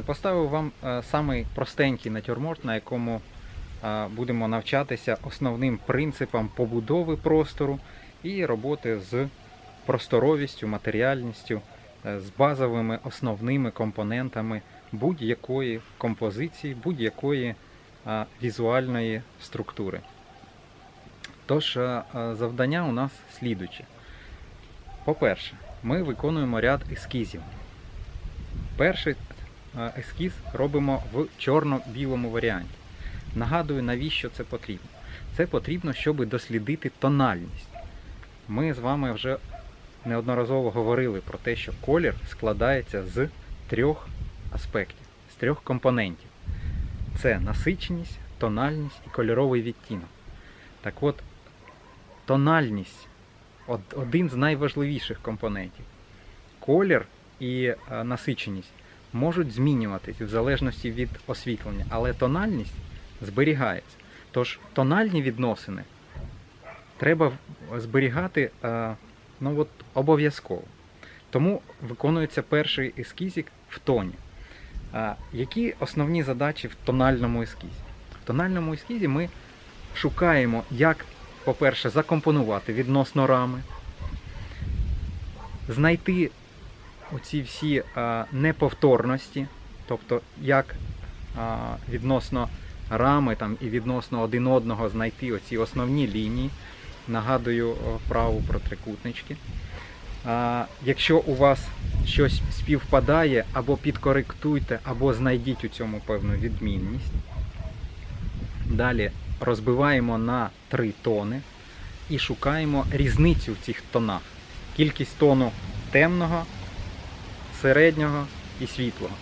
Отже, поставив вам е, самий простенький натюрморт, на якому е, будемо навчатися основним принципам побудови простору і роботи з просторовістю, матеріальністю, е, з базовими основними компонентами будь-якої композиції, будь-якої візуальної структури. Тож, завдання у нас слідуче. По-перше, ми виконуємо ряд ескізів. Перший ескіз робимо в чорно-білому варіанті. Нагадую, навіщо це потрібно? Це потрібно, щоб дослідити тональність. Ми з вами вже неодноразово говорили про те, що колір складається з трьох аспектів, з трьох компонентів. Це насиченість, тональність і кольоровий відтінок. Так от, тональність один з найважливіших компонентів. Колір і е, насиченість можуть змінюватись в залежності від освітлення, але тональність зберігається. Тож тональні відносини треба зберігати е, ну, от, обов'язково. Тому виконується перший ескізик в тоні. Які основні задачі в тональному ескізі? В тональному ескізі ми шукаємо, як, по-перше, закомпонувати відносно рами, знайти оці всі а, неповторності, тобто як а, відносно рами там, і відносно один одного знайти оці основні лінії. Нагадую вправу про трикутнички. Якщо у вас щось співпадає, або підкоректуйте, або знайдіть у цьому певну відмінність. Далі розбиваємо на три тони і шукаємо різницю в цих тонах. Кількість тону темного, середнього і світлого.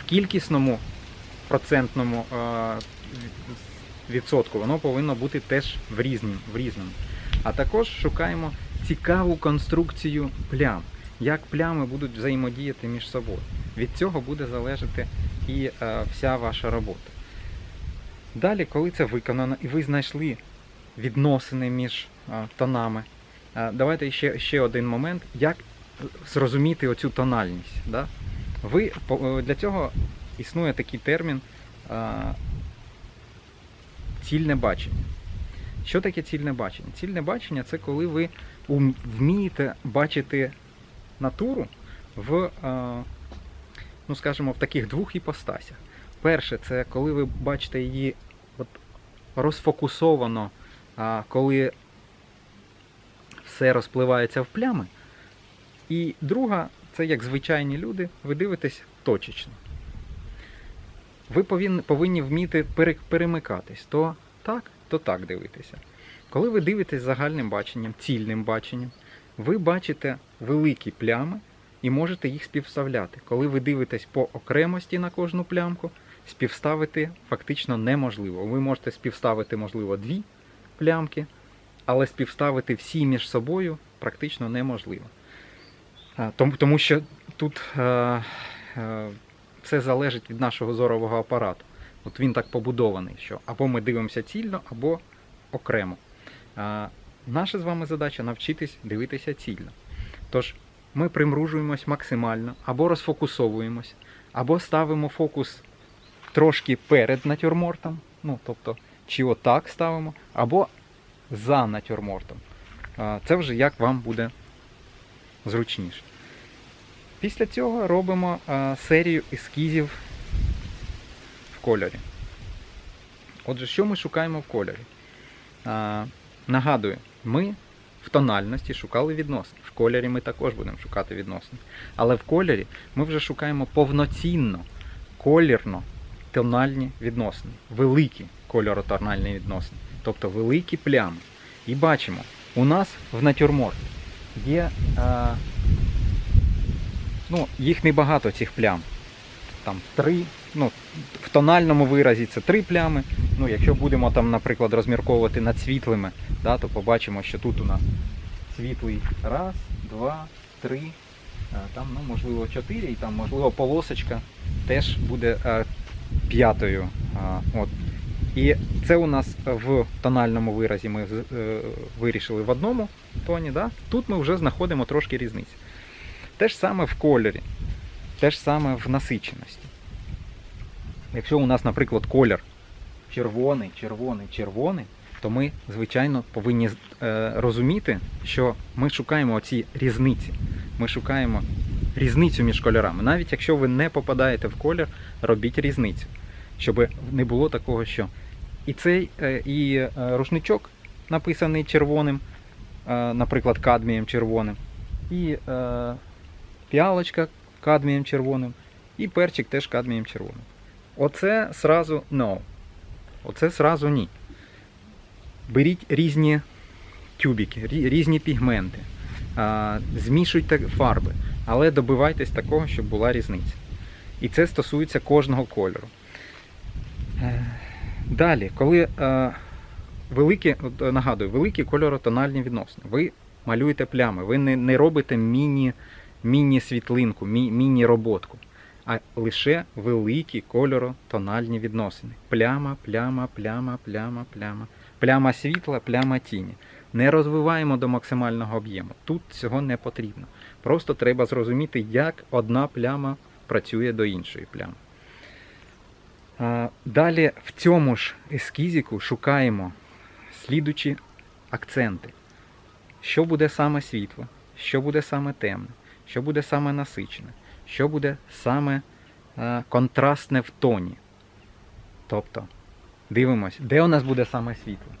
В кількісному процентному е, відсотку воно повинно бути теж в різному. В різному. А також шукаємо цікаву конструкцію плям, як плями будуть взаємодіяти між собою. Від цього буде залежати і е, вся ваша робота. Далі, коли це виконано і ви знайшли відносини між е, тонами, давайте ще, ще один момент, як зрозуміти оцю тональність. Да? Ви, е, для цього існує такий термін е, цільне бачення. Що таке цільне бачення? Цільне бачення це коли ви вмієте бачити натуру в, е, ну скажімо, в таких двох іпостасях. Перше, це коли ви бачите її от розфокусовано, коли все розпливається в плями. І друга, це як звичайні люди, ви дивитесь точечно. Ви повинні, вміти перемикатись то так, то так дивитися. Коли ви дивитесь загальним баченням, цільним баченням, ви бачите великі плями і можете їх співставляти. Коли ви дивитесь по окремості на кожну плямку, співставити фактично неможливо. Ви можете співставити, можливо, дві плямки, але співставити всі між собою практично неможливо. Тому, що тут е, е, все залежить від нашого зорового апарату. От він так побудований, що або ми дивимося цільно, або окремо. Наша з вами задача навчитись дивитися цільно. Тож ми примружуємось максимально, або розфокусовуємось, або ставимо фокус трошки перед натюрмортом, ну тобто, чи отак ставимо, або за натюрмортом. Це вже як вам буде зручніше. Після цього робимо серію ескізів в кольорі. Отже, що ми шукаємо в кольорі? Нагадую, ми в тональності шукали відносини. В кольорі ми також будемо шукати відносини. Але в кольорі ми вже шукаємо повноцінно, колірно тональні відносини. Великі кольоротональні відносини. Тобто великі плями. І бачимо, у нас в натюрморті є. А, ну, їх небагато цих плям. Там три, ну, в тональному виразі це три плями. Ну, якщо будемо там, наприклад, розмірковувати над світлими, да, то побачимо, що тут у нас світлий раз, два, три, там, ну, можливо, чотири, і там, можливо, полосочка теж буде а, п'ятою. А, от. І це у нас в тональному виразі ми е, вирішили в одному тоні. Да? Тут ми вже знаходимо трошки різниці. Те ж саме в кольорі. те ж саме в насиченості. Якщо у нас, наприклад, колір червоний, червоний, червоний, то ми, звичайно, повинні е, розуміти, що ми шукаємо оці різниці. Ми шукаємо різницю між кольорами. Навіть якщо ви не попадаєте в колір, робіть різницю, щоб не було такого, що і цей, е, і е, рушничок написаний червоним, е, наприклад, кадмієм червоним, і піалочка кадмієм червоним, і перчик теж кадмієм червоним. Оце сразу no. Оце сразу ні. Беріть різні тюбики, різні пігменти, змішуйте фарби, але добивайтесь такого, щоб була різниця. І це стосується кожного кольору. Далі, коли е, великі, от, е, нагадую, великі кольоротональні відносини, ви малюєте плями, ви не, не робите міні, міні-світлинку, мі, міні-роботку, а лише великі кольоротональні відносини. Пляма, пляма, пляма, пляма, пляма. Пляма світла, пляма тіні. Не розвиваємо до максимального об'єму. Тут цього не потрібно. Просто треба зрозуміти, як одна пляма працює до іншої плями. Далі в цьому ж ескізіку шукаємо слідучі акценти. Що буде саме світло, що буде саме темне, що буде саме насичене, що буде саме е, контрастне в тоні. Тобто, дивимось, де у нас буде саме світло.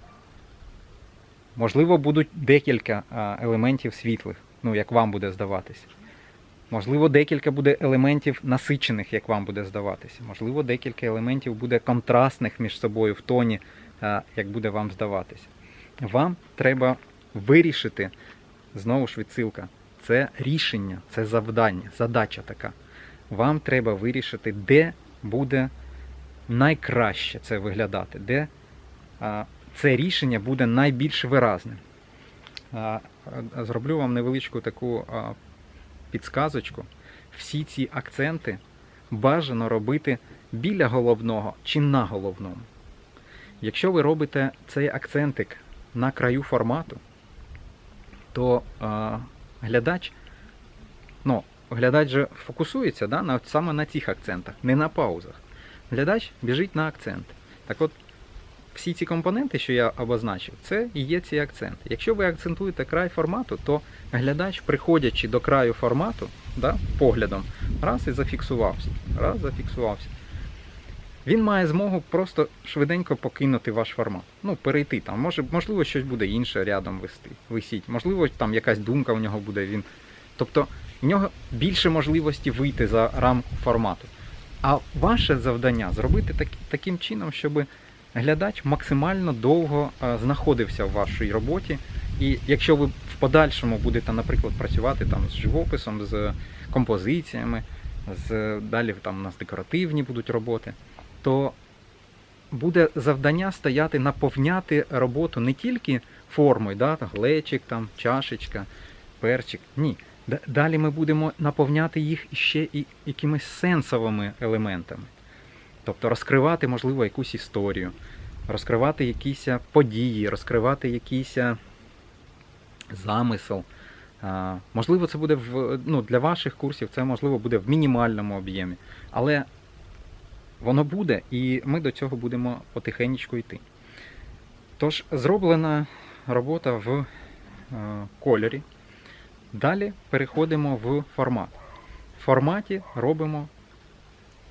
Можливо, будуть декілька е, елементів світлих, ну, як вам буде здаватися. Можливо, декілька буде елементів насичених, як вам буде здаватися. Можливо, декілька елементів буде контрастних між собою в тоні, е, як буде вам здаватися. Вам треба вирішити, знову ж відсилка, це рішення, це завдання, задача така. Вам треба вирішити, де буде найкраще це виглядати, де це рішення буде найбільш виразним. А, Зроблю вам невеличку таку підсказочку. Всі ці акценти бажано робити біля головного чи на головному. Якщо ви робите цей акцентик на краю формату, то а, глядач, ну, глядач же фокусується да, на, саме на цих акцентах, не на паузах. Глядач біжить на акценти. Так от, всі ці компоненти, що я обозначив, це і є ці акценти. Якщо ви акцентуєте край формату, то глядач, приходячи до краю формату, да, поглядом, раз і зафіксувався. Раз зафіксувався. Він має змогу просто швиденько покинути ваш формат. Ну, перейти там. Може, можливо, щось буде інше рядом вести, висіть. Можливо, там якась думка у нього буде. Він... Тобто в нього більше можливості вийти за рамку формату. А ваше завдання зробити так, таким чином, щоб глядач максимально довго е, знаходився в вашій роботі. І якщо ви в подальшому будете, наприклад, працювати там з живописом, з композиціями, з далі там у нас декоративні будуть роботи, то буде завдання стояти наповняти роботу не тільки формою, да, глечик, там, чашечка, перчик. Ні. Далі ми будемо наповняти їх ще і якимись сенсовими елементами. Тобто розкривати, можливо, якусь історію, розкривати якісь події, розкривати якийсь замисел. Можливо, це буде в, ну, для ваших курсів, це можливо буде в мінімальному об'ємі. Але воно буде, і ми до цього будемо потихеньку йти. Тож, зроблена робота в е, кольорі. Далі переходимо в формат. В форматі робимо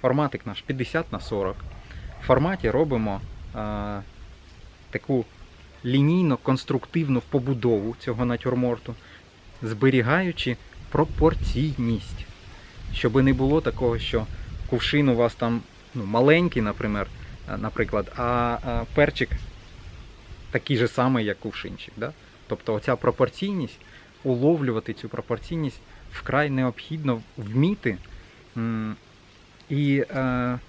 форматик наш 50 на 40. В форматі робимо е, таку лінійно-конструктивну побудову цього натюрморту, зберігаючи пропорційність. Щоб не було такого, що кувшин у вас там ну, маленький, наприклад, наприклад, а, перчик такий же самий, як кувшинчик. Да? Тобто оця пропорційність, уловлювати цю пропорційність вкрай необхідно вміти. І е,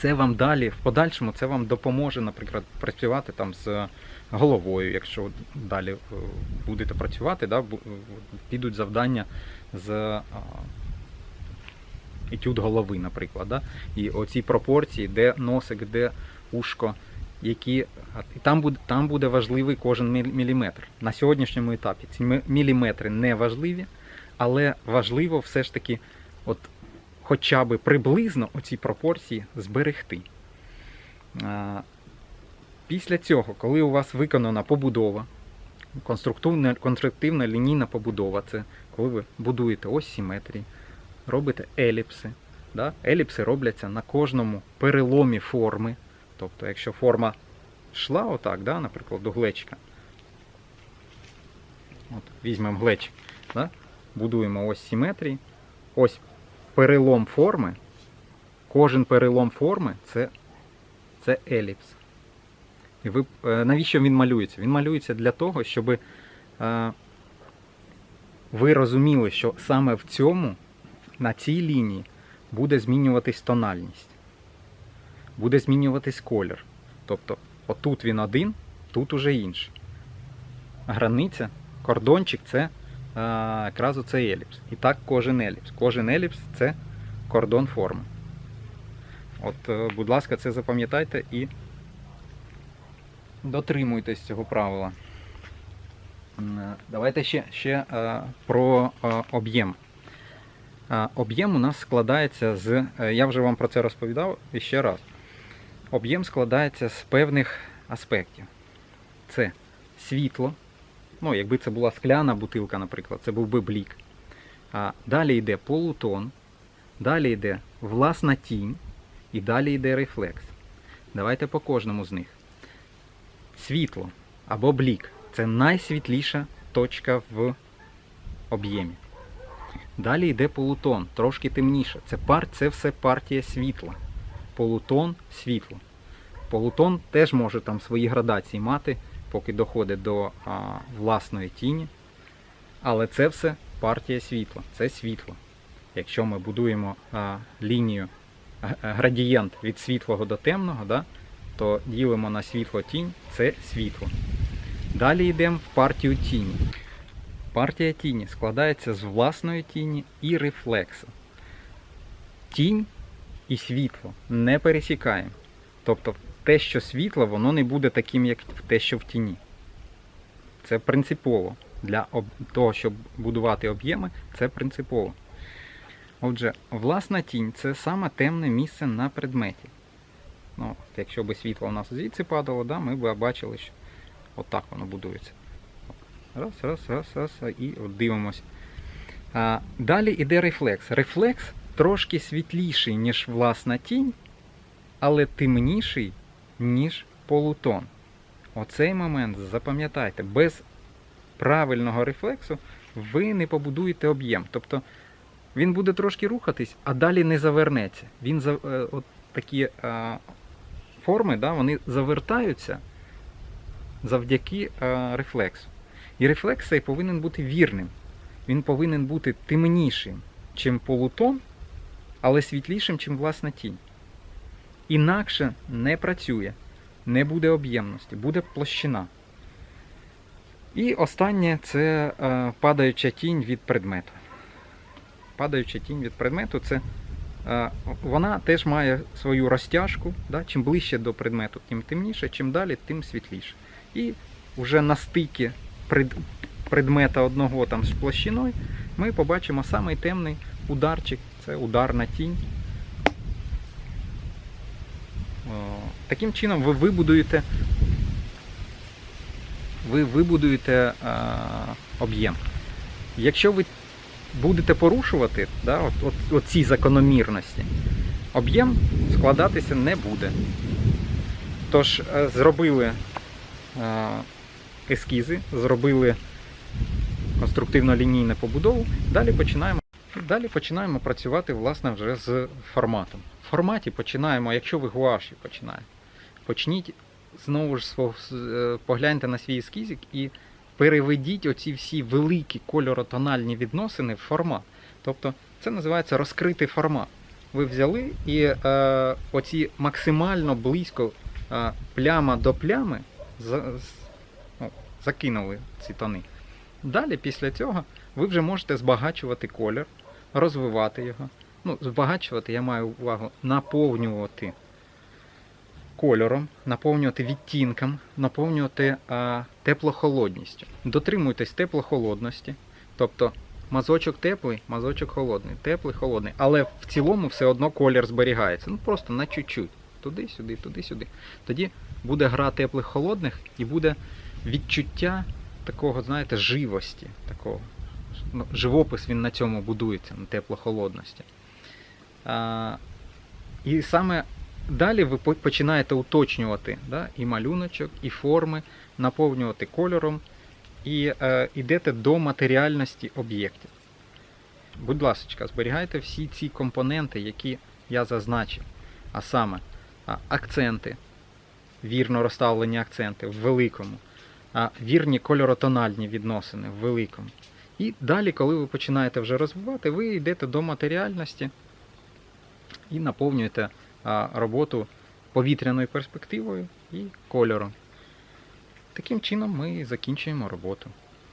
це вам далі, в подальшому, це вам допоможе, наприклад, працювати там з головою, якщо далі е, будете працювати, да, підуть завдання з етюд голови, наприклад. Да? І оці пропорції, де носик, де ушко, які. там буде, там буде важливий кожен міліметр. На сьогоднішньому етапі ці міліметри не важливі, але важливо все ж таки от хоча б приблизно оці пропорції зберегти. Після цього, коли у вас виконана побудова, конструктивна, лінійна побудова, це коли ви будуєте ось симетрії, робите еліпси. Да? Еліпси робляться на кожному переломі форми. Тобто, якщо форма йшла отак, да, наприклад, до глечика. От, візьмемо глечик, да? будуємо ось симетрії, ось перелом форми. Кожен перелом форми це, це еліпс. І ви, е, навіщо він малюється? Він малюється для того, щоб е, ви розуміли, що саме в цьому, на цій лінії, буде змінюватись тональність, буде змінюватись колір. Тобто, отут він один, тут уже інший. Границя, кордончик це якраз оцей еліпс. І так кожен еліпс. Кожен еліпс це кордон форми. От, е, будь ласка, це запам'ятайте і дотримуйтесь цього правила. Е, Давайте ще, ще е, про об'єм. Об'єм у нас складається з. Я вже вам про це розповідав і ще раз. Об'єм складається з певних аспектів. Це світло. Ну, якби це була скляна бутилка, наприклад, це був би блік. А далі йде полутон, далі йде власна тінь і далі йде рефлекс. Давайте по кожному з них. Світло або блік це найсвітліша точка в об'ємі. Далі йде полутон, трошки темніше. Це, пар, це все партія світла. Полутон світло. Полутон теж може там свої градації мати, поки доходить до а, власної тіні. Але це все партія світла. Це світло. Якщо ми будуємо а, лінію градієнт від світлого до темного, да, то ділимо на світло тінь це світло. Далі йдемо в партію тіні. Партія тіні складається з власної тіні і рефлексу. Тінь і світло не пересікаємо. Тобто те, що світло, воно не буде таким, як те, що в тіні. Це принципово. Для того, щоб будувати об'єми, це принципово. Отже, власна тінь це саме темне місце на предметі. Ну, якщо б світло у нас звідси падало, да, ми б бачили, що отак воно будується. Раз, раз, раз, раз, і от дивимось. Далі йде рефлекс. Рефлекс трошки світліший, ніж власна тінь, але темніший, ніж полутон. Оцей момент запам'ятайте, без правильного рефлексу ви не побудуєте об'єм. Тобто він буде трошки рухатись, а далі не завернеться. Він е, от такі е, форми, да, вони завертаються завдяки е, рефлексу. І рефлекс цей повинен бути вірним. Він повинен бути темнішим, чим полутон, але світлішим, чим власна тінь. Інакше не працює, не буде об'ємності, буде площина. І останнє це е, падаюча тінь від предмету. Падаюча тінь від предмету це е, вона теж має свою розтяжку. Да? Чим ближче до предмету, тим темніше, чим далі, тим світліше. І вже на стикі пред, предмета одного там з площиною ми побачимо самий темний ударчик це ударна тінь. Таким чином ви вибудуєте ви вибудуєте е, об'єм. Якщо ви будете порушувати да, от, от, от закономірності, об'єм складатися не буде. Тож е, зробили е, ескізи, зробили конструктивно-лінійну побудову, далі починаємо, далі починаємо працювати власне вже з форматом. В форматі починаємо, якщо ви гуаші починаєте, почніть знову ж е, погляньте на свій ескізик і переведіть оці всі великі кольоротональні відносини в формат. Тобто це називається розкритий формат. Ви взяли і е, оці максимально близько е, пляма до плями за, ну, закинули ці тони. Далі, після цього, ви вже можете збагачувати колір, розвивати його. Ну, збагачувати, я маю увагу, наповнювати кольором, наповнювати відтінком, наповнювати теплохолодністю. Дотримуйтесь теплохолодності, тобто мазочок теплий, мазочок холодний, теплий, холодний. Але в цілому все одно колір зберігається. Ну просто на чуть-чуть. Туди-сюди, туди-сюди. Тоді буде гра теплих холодних і буде відчуття такого, знаєте, живості. Такого. Ну, живопис він на цьому будується, на тепло-холодності. А, і саме далі ви починаєте уточнювати да, і малюночок, і форми, наповнювати кольором і е, йдете до матеріальності об'єктів. Будь ласка, зберігайте всі ці компоненти, які я зазначив, а саме акценти, вірно розставлені акценти в великому, вірні кольоротональні відносини в великому. І далі, коли ви починаєте вже розвивати, ви йдете до матеріальності і наповнюєте роботу повітряною перспективою і кольором. Таким чином ми закінчуємо роботу.